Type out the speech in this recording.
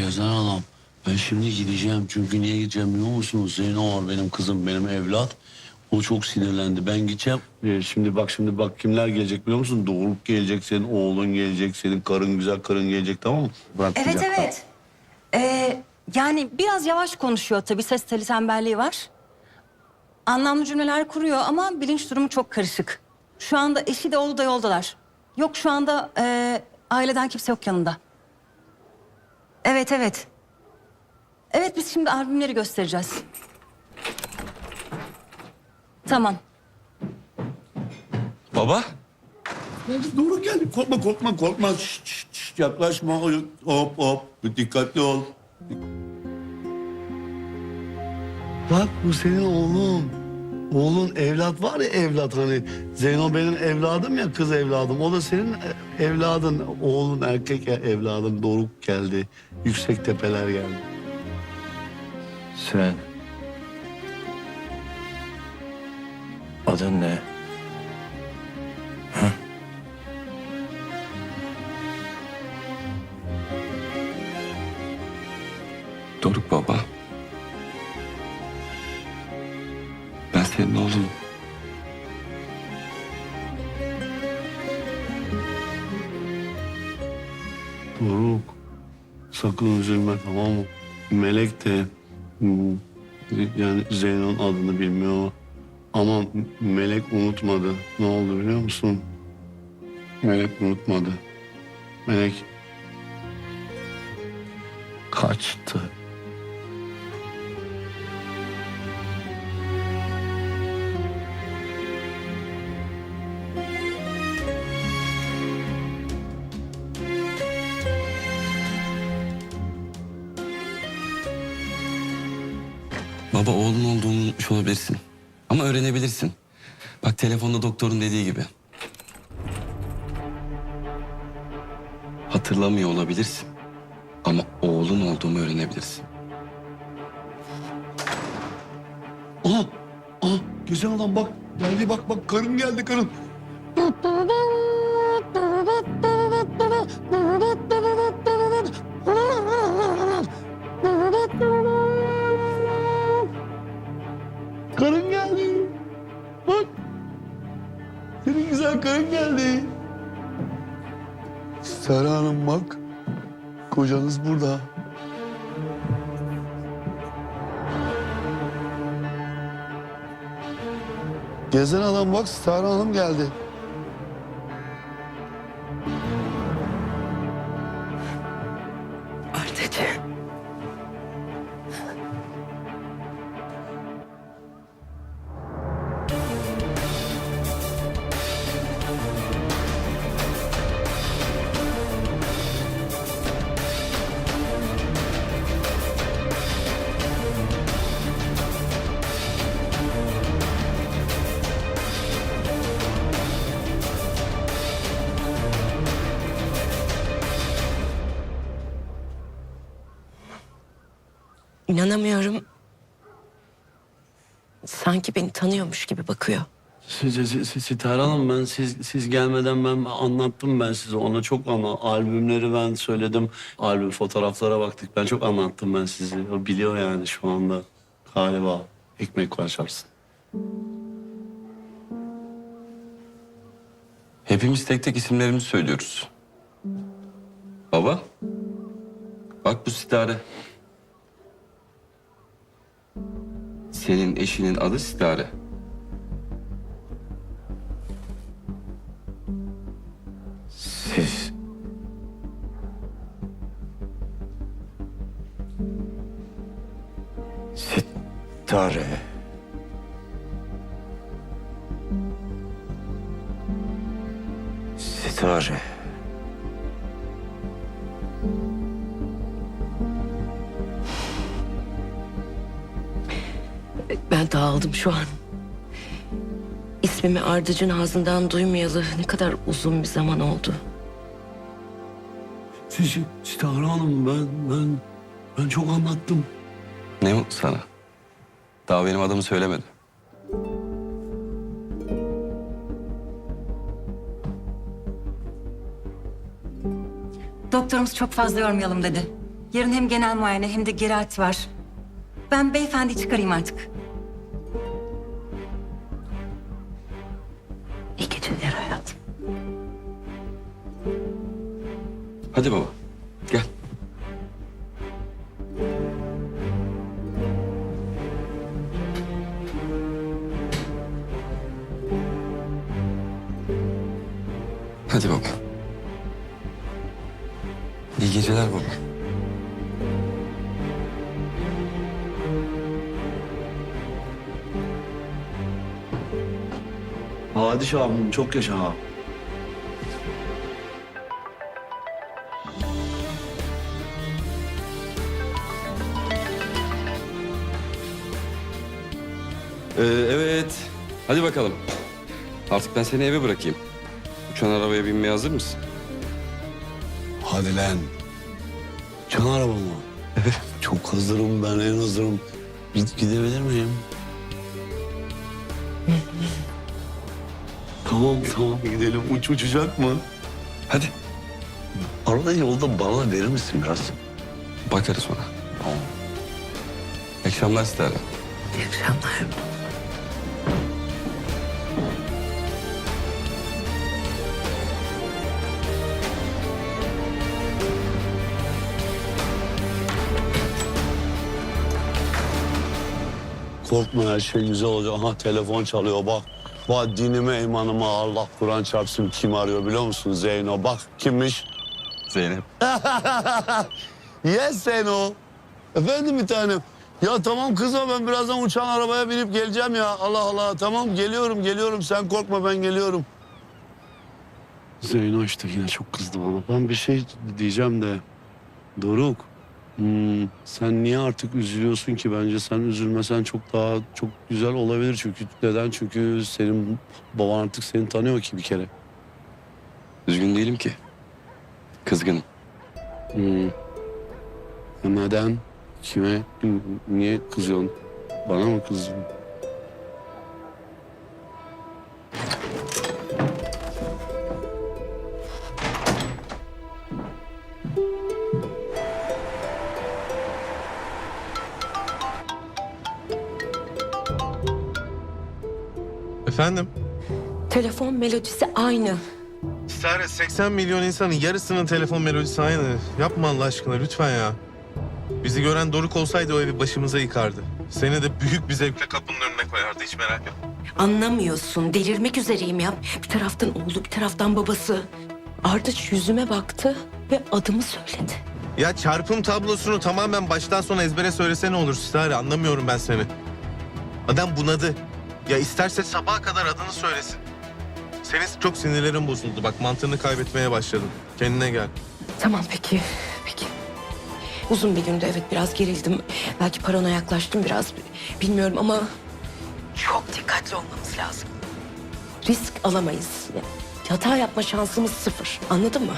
Gezen adam. Ben şimdi gideceğim çünkü niye gideceğim biliyor musunuz? Zeyno var benim kızım, benim evlat. O çok sinirlendi. Ben gideceğim. Ee, şimdi bak şimdi bak kimler gelecek biliyor musun? Doğruluk gelecek, senin oğlun gelecek, senin karın güzel karın gelecek tamam mı? Bırak Evet dakika. evet. Ee, yani biraz yavaş konuşuyor tabii ses teli tembelliği var. Anlamlı cümleler kuruyor ama bilinç durumu çok karışık. Şu anda eşi de oğlu da yoldalar. Yok şu anda e, aileden kimse yok yanında. Evet evet. Evet biz şimdi albümleri göstereceğiz. Tamam. Baba. Doğru geldi. Korkma korkma korkma. Şşt, şşt, şşt, yaklaşma. Hop hop. Dikkatli ol. Bak bu senin oğlun. Oğlun evlat var ya evlat hani. Zeyno benim evladım ya kız evladım. O da senin e- evladın. Oğlun erkek evladın. Doruk geldi. Yüksek tepeler geldi. Sen. Adın ne? Hı? Doruk baba. Senin oğlum. Doruk. Sakın üzülme tamam mı? Melek de hmm, yani Zeyno'nun adını bilmiyor. Ama Melek unutmadı. Ne oldu biliyor musun? Melek unutmadı. Melek kaçtı. Baba oğlun olduğunu unutmuş olabilirsin. Ama öğrenebilirsin. Bak telefonda doktorun dediği gibi. Hatırlamıyor olabilirsin. Ama oğlun olduğumu öğrenebilirsin. Aha, aha güzel adam bak. Geldi bak bak karın geldi karın. Sara Hanım bak. Kocanız burada. Gezen adam bak Sara Hanım geldi. Artık. İnanamıyorum. Sanki beni tanıyormuş gibi bakıyor. Siz, siz, siz, Sitare Hanım ben siz, siz gelmeden ben anlattım ben size ona çok ama albümleri ben söyledim. Albüm fotoğraflara baktık ben çok anlattım ben sizi. O biliyor yani şu anda galiba ekmek çarpsın. Hepimiz tek tek isimlerimizi söylüyoruz. Baba. Bak bu sitare. Senin eşinin adı Sitare. Siz... Sitare... Sitare... Ben dağıldım şu an. İsmimi Ardıcın ağzından duymayalı ne kadar uzun bir zaman oldu. Siz, Sitare Hanım ben, ben, ben çok anlattım. Ne mutlu sana. Daha benim adımı söylemedi. Doktorumuz çok fazla yormayalım dedi. Yarın hem genel muayene hem de geriat var. Ben beyefendi çıkarayım artık. Hadi baba. Gel. Hadi baba. İyi geceler baba. Padişahım çok yaşa Ee, evet. Hadi bakalım. Artık ben seni eve bırakayım. Uçan arabaya binmeye hazır mısın? Hadi lan. Çan araba mı? çok hazırım ben en hazırım. Git gidebilir miyim? tamam tamam gidelim. Uç uçacak mı? Hadi. Arada yolda bana verir misin biraz? Bakarız ona. İyi akşamlar Stara. İyi akşamlar. Korkma her şey güzel olacak. Aha telefon çalıyor bak. Bak dinime imanıma Allah Kur'an çarpsın kim arıyor biliyor musun Zeyno? Bak kimmiş? Zeynep. Yes Zeyno. Efendim bir tanem. Ya tamam kızma ben birazdan uçağın arabaya binip geleceğim ya. Allah Allah tamam geliyorum geliyorum sen korkma ben geliyorum. Zeyno işte yine çok kızdı bana. Ben bir şey diyeceğim de. Doruk. Hmm, sen niye artık üzülüyorsun ki? Bence sen üzülmesen çok daha çok güzel olabilir. Çünkü neden? Çünkü senin baban artık seni tanıyor ki bir kere. Üzgün değilim ki. Kızgınım. Hmm. Neden? Kime? Niye kızıyorsun? Bana mı kızıyorsun? Efendim? Telefon melodisi aynı. Sare 80 milyon insanın yarısının telefon melodisi aynı. Yapma Allah aşkına lütfen ya. Bizi gören Doruk olsaydı o evi başımıza yıkardı. Seni de büyük bir zevkle kapının önüne koyardı hiç merak etme. Anlamıyorsun. Delirmek üzereyim ya. Bir taraftan oğlu, bir taraftan babası. Ardıç yüzüme baktı ve adımı söyledi. Ya çarpım tablosunu tamamen baştan sona ezbere söylese ne olur Sare anlamıyorum ben seni. Adam bunadı. Ya isterse sabaha kadar adını söylesin. Senin çok sinirlerin bozuldu. Bak mantığını kaybetmeye başladın. Kendine gel. Tamam peki, peki. Uzun bir gündü evet biraz gerildim. Belki parana yaklaştım biraz bilmiyorum ama... Çok dikkatli olmamız lazım. Risk alamayız. Hata yapma şansımız sıfır. Anladın mı?